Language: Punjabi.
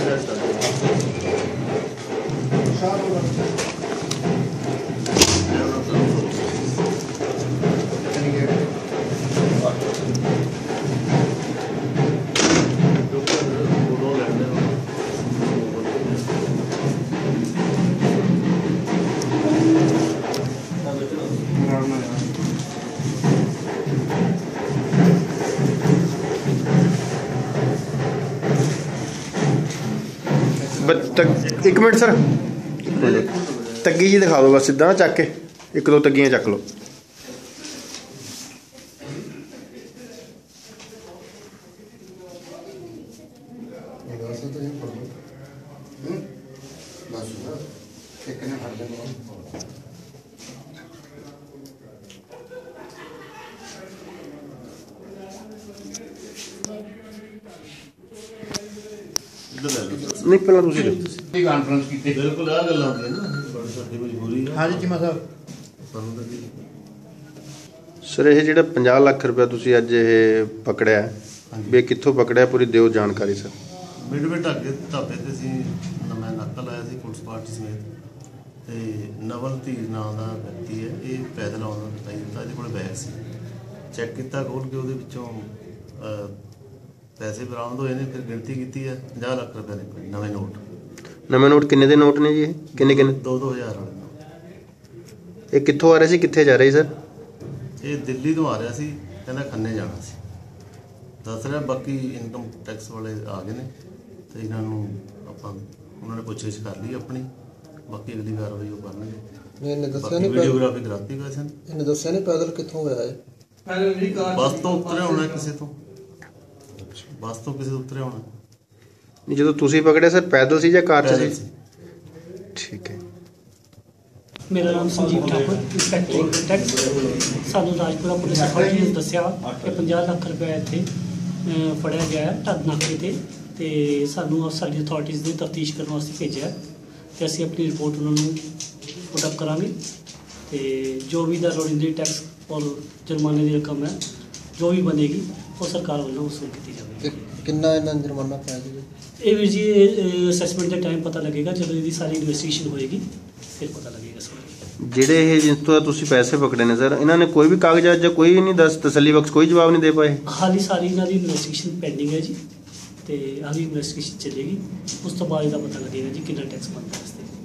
interessante. ਇੱਕ ਮਿੰਟ ਸਰ। ਤੱਗੀ ਜੀ ਦਿਖਾ ਦਿਓ ਬਸ, ਸਿੱਧਾ ਚੱਕ ਕੇ। ਇੱਕ ਦੋ ਤੱਗੀਆਂ ਚੱਕ ਲਓ। ਇੱਕ ਨੇ ਫੜ ਲੈਣਾ ਨਹੀਂ ਪਹਿਲਾਂ ਤੁਸੀਂ ਦਿਓ ਇਹ ਕਾਨਫਰੰਸ ਕੀਤੀ ਬਿਲਕੁਲ ਆ ਗੱਲਾਂ ਹੁੰਦੀਆਂ ਨਾ ਬੜੀ ਸਾਡੀ ਮਜਬੂਰੀ ਆ ਹਾਂਜੀ ਚੀਮਾ ਸਾਹਿਬ। ਸਾਨੂੰ ਤਾਂ ਕੀ ਸਰ ਇਹ ਜਿਹੜਾ 50 ਲੱਖ ਰੁਪਏ ਤੁਸੀਂ ਅੱਜ ਇਹ ਪਕੜਿਆ ਹੈ, ਵੀ ਇਹ ਕਿੱਥੋਂ ਪਕੜਿਆ ਪੂਰੀ ਦਿਓ ਜਾਣਕਾਰੀ ਸਰ। ਮਿਡ ਮਿਡ ਅੱਗੇ ਢਾਬੇ ਤੇ ਸੀ ਮੈਂ ਨਕਲ ਆਇਆ ਸੀ ਪੁਲਿਸ ਪਾਰਟੀ ਸਮੇਤ ਤੇ ਨਵਲ ਧੀਰ ਨਾਂ ਦਾ ਵਿਅਕਤੀ ਹੈ ਇਹ ਪੈਦਲ ਆਉਂਦਾ ਦਿਖਾਈ ਦਿੱਤਾ ਇਹਦੇ ਕੋਲ ਬੈਗ ਸੀ। ਚੈੱਕ ਕੀਤਾ ਖੋਲ ਕੇ ਉਹਦੇ ਵਿੱਚੋਂ ਪੈਸੇ ਬਰਾਮਦ ਹੋਏ ਨੇ ਫਿਰ ਗਿਣਤੀ ਕੀਤੀ ਹੈ 50 ਲੱਖ ਰੁਪਏ ਨਿਕਲੇ ਨਵੇਂ ਨੋਟ। ਨਵੇਂ ਨੋਟ ਕਿੰਨੇ ਦੇ ਨੋਟ ਨੇ ਜੀ ਇਹ? ਕਿੰਨੇ ਕਿੰਨੇ? 2-2000 ਵਾਲੇ ਨੋਟ। ਇਹ ਕਿੱਥੋਂ ਆ ਰਹੇ ਸੀ ਕਿੱਥੇ ਜਾ ਰਹੇ ਸੀ ਸਰ? ਇਹ ਦਿੱਲੀ ਤੋਂ ਆ ਰਿਹਾ ਸੀ ਕਹਿੰਦਾ ਖੰਨੇ ਜਾਣਾ ਸੀ। ਦੱਸ ਰਿਹਾ ਬਾਕੀ ਇਨਕਮ ਟੈਕਸ ਵਾਲੇ ਆ ਗਏ ਨੇ ਤੇ ਇਹਨਾਂ ਨੂੰ ਆਪਾਂ ਉਹਨਾਂ ਨੇ ਪੁੱਛਿਸ਼ ਕਰ ਲਈ ਆਪਣੀ ਬਾਕੀ ਅਗਲੀ ਕਾਰਵਾਈ ਉਹ ਕਰਨਗੇ। ਇਹਨੇ ਦੱਸਿਆ ਬਾਕੀ ਨਹੀਂ ਪੈਦਲ। ਵੀਡੀਓਗ੍ਰਾਫੀ ਕਰਾਤੀ ਵੈਸੇ। ਇਹਨੇ ਦੱਸਿਆ ਨਹੀਂ ਪੈਦਲ ਕਿੱਥੋਂ ਗਿਆ ਇਹ? ਬੱਸ ਤੋਂ ਉਤਰਿਆ ਹੋਣਾ ਕਿਸੇ ਤੋਂ। ਬੱਸ ਤੋਂ ਕਿਸੇ ਤੋਂ ਉਤਰਿਆ ਹੋਣਾ। ਨਹੀਂ ਜਦੋਂ ਤੁਸੀਂ ਪਕੜਿਆ ਸਰ ਪੈਦਲ ਸੀ ਜਾਂ ਕਾਰ 'ਚ ਪੈਦਲ ਸੀ? ਸੀ ਠੀਕ ਹੈ। ਮੇਰਾ ਨਾਮ Sanjeev Thakur inspector income tax ਸਾਨੂੰ ਰਾਜਪੁਰਾ ਪੁਲਿਸ ਅਥਾਰਟੀ ਨੇ ਦੱਸਿਆ ਕਿ 50 ਲੱਖ ਰੁਪਏ ਇੱਥੇ ਅਹ, ਫੜਿਆ ਗਿਆ ਹੈ ਢੱਡ ਨਾਕੇ ਤੇ ਤੇ ਸਾਨੂੰ ਸਾਡੀ ਅਥਾਰਟੀਜ਼ ਨੇ ਤਫਤੀਸ਼ ਕਰਨ ਵਾਸਤੇ ਭੇਜਿਆ ਹੈ ਤੇ ਅਸੀਂ ਆਪਣੀ ਰਿਪੋਰਟ ਉਹਨਾਂ ਨੂੰ ਪੁੱਟ ਕਰਾਂਗੇ ਤੇ ਜੋ ਵੀ ਦਾ ਲੋੜੀਂਦੀ ਟੈਕਸ ਔਰ ਜੁਰਮਾਨੇ ਦੀ ਰਕਮ ਹੈ ਜੋ ਵੀ ਬਣੇਗੀ ਉਹ ਸਰਕਾਰ ਵੱਲੋਂ ਵਸੂਲ ਕੀਤੀ ਜਾਵੇਗੀ। ਕਿ- ਕਿੰਨਾ ਇਹਨਾਂ ਨੂੰ ਜੁਰਮਾਨਾ ਪਿਆ ਜੀ ਇਹ ਵੀਰ ਜੀ ਅਸੈਸਮੈਂਟ ਦੇ ਟਾਈਮ ਪਤਾ ਲੱਗੇਗਾ ਜਦੋਂ ਇਹਦੀ ਸਾਰੀ ਇਨਵੈਸਟੀਗੇਸ਼ਨ ਹੋਏਗੀ ਫਿਰ ਪਤਾ ਲੱਗੇਗਾ ਇਸ ਬਾਰੇ। ਜਿਹੜੇ ਇਹ ਜਿਸ ਤੋਂ ਤੁਸੀਂ ਪੈਸੇ ਪਕੜੇ ਨੇ ਸਰ ਇਹਨਾਂ ਨੇ ਕੋਈ ਵੀ ਕਾਗਜ਼ਾਤ ਜਾਂ ਕੋਈ ਨਹੀਂ ਦੱਸ ਤਸੱਲੀ ਬਖਸ਼ ਕੋਈ ਜਵਾਬ ਨਹੀਂ ਦੇ ਪਾਏ? ਹਾਲੀ ਸਾਰੀ ਇਹਨਾਂ ਦੀ ਇਨਵੈਸਟੀਗੇਸ਼ਨ ਪੈਂਡਿੰਗ ਹੈ ਜੀ ਤੇ ਹਾਲੀ ਇਨਵੈਸਟੀਗੇਸ਼ਨ ਚੱਲੇਗੀ ਉਸ ਤੋਂ ਬਾਅਦ ਇਹਦਾ ਪਤਾ ਲੱਗੇਗਾ ਜੀ ਕਿੰਨਾ ਟੈਕਸ ਬਣਦਾ ਹੈ ਇਸ ਤੇ।